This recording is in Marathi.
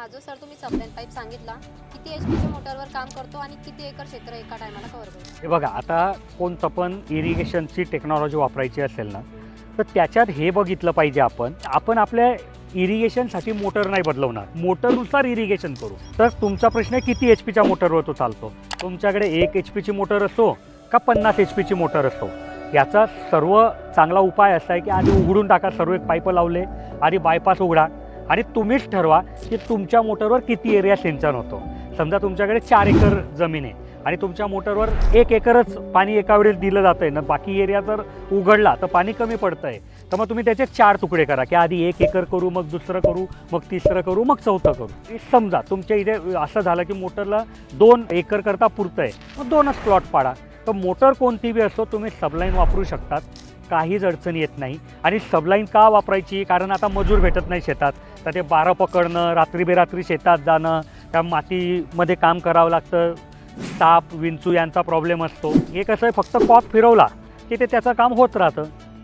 हा जो सर तुम्ही सबलाईन पाईप सांगितला किती एच पीच्या मोटरवर काम करतो आणि किती एकर क्षेत्र एका टायमाला कव्हर करतो हे बघा आता कोणतं पण इरिगेशनची टेक्नॉलॉजी वापरायची असेल ना तर त्याच्यात हे बघितलं पाहिजे आपण आपण आपल्या इरिगेशनसाठी मोटर नाही बदलवणार. मोटरनुसार इरिगेशन करू. तर तुमचा प्रश्न आहे किती एच पीच्या मोटरवर तो चालतो? तुमच्याकडे एक एच पीची मोटर असो का पन्नास एच पीची मोटर असो? याचा सर्व चांगला उपाय असा आहे की आधी उघडून टाका सर्व एक पाईप लावले आधी बायपास उघडा. आणि तुम्हीच ठरवा की तुमच्या मोटरवर किती एरिया सिंचन होतो. समजा तुमच्याकडे चार एकर जमीन आहे आणि तुमच्या मोटरवर एक एकरच पाणी एका वेळेस दिलं जातं आहे ना बाकी एरिया जर उघडला तर पाणी कमी पडतं आहे तर मग तुम्ही त्याचे चार तुकडे करा की आधी एक एकर करू मग दुसरं करू मग तिसरं करू मग चौथं करू. समजा तुमच्या इथे असं झालं की मोटरला दोन एकर करता पुरतं आहे मग दोनच प्लॉट पाडा. तर मोटर कोणती बी असो तुम्ही सबलाईन वापरू शकतात. काहीच अडचण येत नाही. आणि सबलाईन का वापरायची? कारण आता मजूर भेटत नाही शेतात. तर ते बारा पकडणं रात्री बेरात्री शेतात जाणं त्या मातीमध्ये काम करावं लागतं. साप विंचू यांचा प्रॉब्लेम असतो. हे कसं आहे? फक्त कॉप फिरवला की ते त्याचं काम होत राहतं.